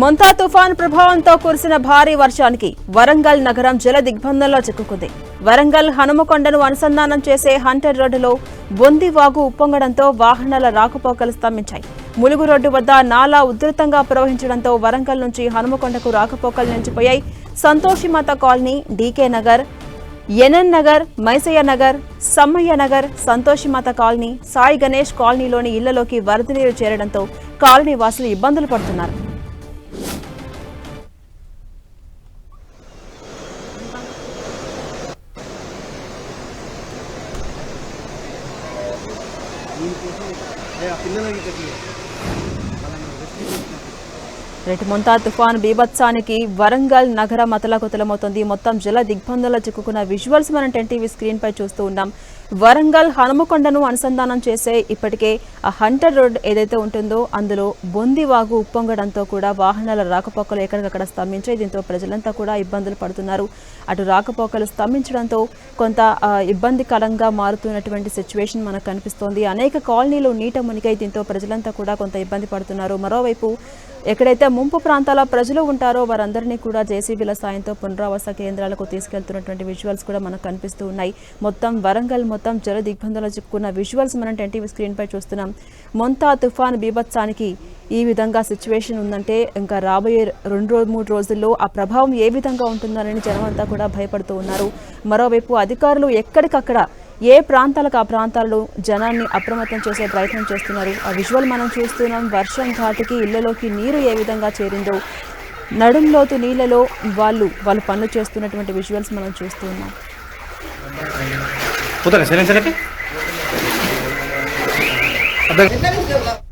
మొంతా తుఫాన్ ప్రభావంతో కురిసిన భారీ వర్షానికి వరంగల్ నగరం జల దిగ్బంధంలో చిక్కుకుంది. వరంగల్ హనుమకొండను అనుసంధానం చేసే హంటర్ రోడ్డులో బొంది వాగు ఉప్పొంగడంతో వాహనాల రాకపోకలు స్తంభించాయి. ములుగు రోడ్డు వద్ద నాలా ఉధృతంగా ప్రవహించడంతో వరంగల్ నుంచి హనుమకొండకు రాకపోకలు నిలిచిపోయాయి. Santoshimata colony DK Nagar NN Nagar Maisaiah Nagar Sammaiah Nagar Santoshimata colony Sai Ganesh కాలనీలోని ఇళ్ళలోకి వరద నీరు చేరడంతో కాలనీ వాసులు ఇబ్బందులు పడుతున్నారు. దీనికోసం ఆ పిల్లలకి రేటు మొంతా తుఫాన్ బీభత్సానికి వరంగల్ నగరం అతలాకుతలమవుతోంది మొత్తం జల దిగ్బంధంలో చిక్కుకున్న విజువల్స్ మనం టెన్టీవీ స్క్రీన్పై స్క్రీన్ పై చూస్తూ ఉన్నాం. వరంగల్ హనుమకొండను అనుసంధానం చేసే ఇప్పటికే ఆ హంటర్ రోడ్ ఏదైతే ఉంటుందో అందులో బొంది వాగు ఉప్పొంగడంతో కూడా వాహనాల రాకపోకలు ఎక్కడికక్కడ స్తంభించాయి. దీంతో ప్రజలంతా కూడా ఇబ్బందులు పడుతున్నారు. అటు రాకపోకలు స్తంభించడంతో కొంత ఇబ్బందికరంగా మారుతున్నటువంటి సిచ్యువేషన్ మనకు కనిపిస్తోంది. అనేక కాలనీలు నీట మునిగాయి. దీంతో ప్రజలంతా కూడా కొంత ఇబ్బంది పడుతున్నారు. మరోవైపు ఎక్కడైతే ముంపు ప్రాంతాల ప్రజలు ఉంటారో వారందరినీ కూడా జేసీబీల సాయంతో పునరావాస కేంద్రాలకు తీసుకెళ్తున్నటువంటి విజువల్స్ కూడా మనకు కనిపిస్తూ ఉన్నాయి. మొత్తం వరంగల్ మొత్తం జల దిగ్బంధంలో చిక్కుకున్న విజువల్స్ మనం ఎన్టీవీ స్క్రీన్పై చూస్తున్నాం. మొంతా తుఫాన్ బీభత్సానికి ఈ విధంగా సిచ్యువేషన్ ఉందంటే ఇంకా రాబోయే రెండు రోజు మూడు రోజుల్లో ఆ ప్రభావం ఏ విధంగా ఉంటుందోనని జనం అంతా కూడా భయపడుతూ ఉన్నారు. మరోవైపు అధికారులు ఎక్కడికక్కడ ఏ ప్రాంతాలకు ఆ ప్రాంతాల్లో జనాన్ని అప్రమత్తం చేసే ప్రయత్నం చేస్తున్నారు? ఆ విజువల్ మనం చూస్తున్నాం. వర్షం ఘాటుకి ఇళ్ళలోకి నీరు ఏ విధంగా చేరిందో నడుంలోతు నీళ్ళలో వాళ్ళు వాళ్ళు పనులు చేస్తున్నటువంటి విజువల్స్ మనం చూస్తున్నాం అర్థం